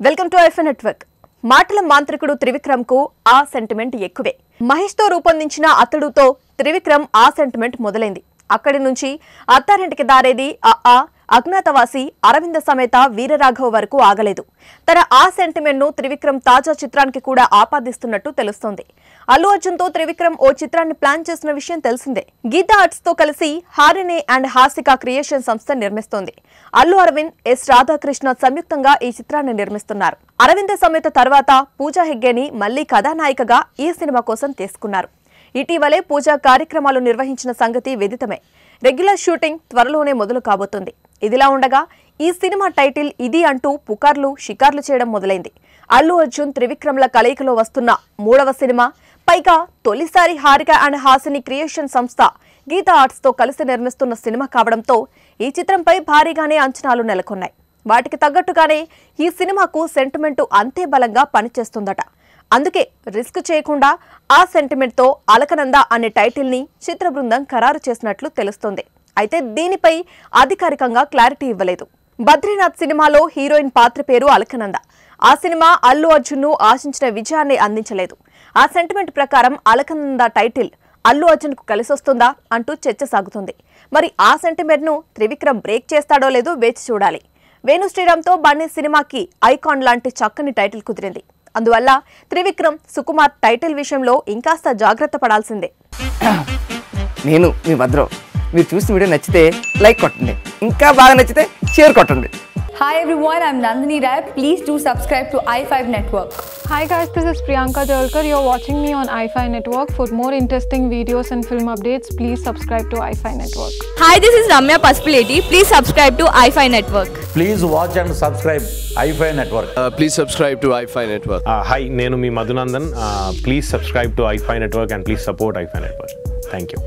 Welcome to ఐఫ్ network. మాటల మాంత్రికుడు త్రివిక్రమ్కు ఆ సెంటిమెంట్ ఎక్కువే. మహేష్తో రూపొందించిన అతడుతో త్రివిక్రమ్ ఆ సెంటిమెంట్ మొదలైంది. అక్కడి నుంచి అత్తారింటికి దారేది ఆ ఆ అజ్ఞాతవాసి అరవింద సమేత వీరరాఘవ వరకు ఆగలేదు. తన ఆ సెంటిమెంట్ను త్రివిక్రమ్ తాజా చిత్రానికి కూడా ఆపాదిస్తున్నట్టు తెలుస్తోంది. అల్లు అర్జున్తో త్రివిక్రమ్ ఓ చిత్రాన్ని ప్లాన్ చేసిన విషయం తెలిసిందే. గీతా ఆర్ట్స్తో కలిసి హారినే అండ్ హాసిక క్రియేషన్ సంస్థ నిర్మిస్తోంది. అల్లు అరవింద్ ఎస్ రాధాకృష్ణ సంయుక్తంగా ఈ చిత్రాన్ని నిర్మిస్తున్నారు. అరవింద సమేత తర్వాత పూజా హెగ్గేని మళ్ళీ కథానాయికగా ఈ సినిమా కోసం తీసుకున్నారు. ఇటీవలే పూజా కార్యక్రమాలు నిర్వహించిన సంగతి విదితమే. రెగ్యులర్ షూటింగ్ త్వరలోనే మొదలు కాబోతుంది. ఇదిలా ఉండగా ఈ సినిమా టైటిల్ ఇది అంటూ పుకార్లు షికార్లు చేయడం మొదలైంది. అల్లు అర్జున్ త్రివిక్రమ్ల కలయికలో వస్తున్న మూడవ సినిమా పైగా తొలిసారి హారిక అండ్ హాసిని క్రియేషన్ సంస్థ గీతా ఆర్ట్స్తో కలిసి నిర్మిస్తున్న సినిమా కావడంతో ఈ చిత్రంపై భారీగానే అంచనాలు నెలకొన్నాయి. వాటికి తగ్గట్టుగానే ఈ సినిమాకు సెంటిమెంటు అంతే బలంగా పనిచేస్తుందట. అందుకే రిస్క్ చేయకుండా ఆ సెంటిమెంట్తో అలకనంద అనే టైటిల్ని చిత్ర బృందం ఖరారు చేసినట్లు తెలుస్తోంది. అయితే దీనిపై అధికారికంగా క్లారిటీ ఇవ్వలేదు. బద్రీనాథ్ సినిమాలో హీరోయిన్ పాత్ర పేరు అలకనంద. ఆ సినిమా అల్లు అర్జున్ను ఆశించిన విజయాన్ని అందించలేదు. ఆ సెంటిమెంట్ ప్రకారం అలకనంద టైటిల్ అల్లు అర్జున్కు కలిసొస్తుందా అంటూ చర్చ సాగుతుంది. మరి ఆ సెంటిమెంట్ను త్రివిక్రమ్ బ్రేక్ చేస్తాడో లేదో వేచి చూడాలి. వేణు శ్రీరామ్తో బన్నీ సినిమాకి ఐకాన్ లాంటి చక్కని టైటిల్ కుదిరింది. అందువల్ల త్రివిక్రమ్ సుకుమార్ టైటిల్ విషయంలో ఇంకాస్త జాగ్రత్త పడాల్సిందే. నేను మీ భద్రం. మీరు చూసిన వీడియో నచ్చితే లైక్ కొట్టండి ఇంకా బాగా నచ్చితే షేర్ కొట్టండి Hi everyone, I'm Nandini Rai. Please do subscribe to i5 Network. Hi guys, this is Priyanka Jalkar. You're watching me on iFi Network. For more interesting videos and film updates, please subscribe to iFi Network. Hi, this is Ramya Paspaleti. Please subscribe to iFi Network. Please watch and subscribe iFi Network. Uh, please subscribe to iFi Network. Hi నేను మీ Madhunandan please subscribe to iFi network and please support iFi network thank you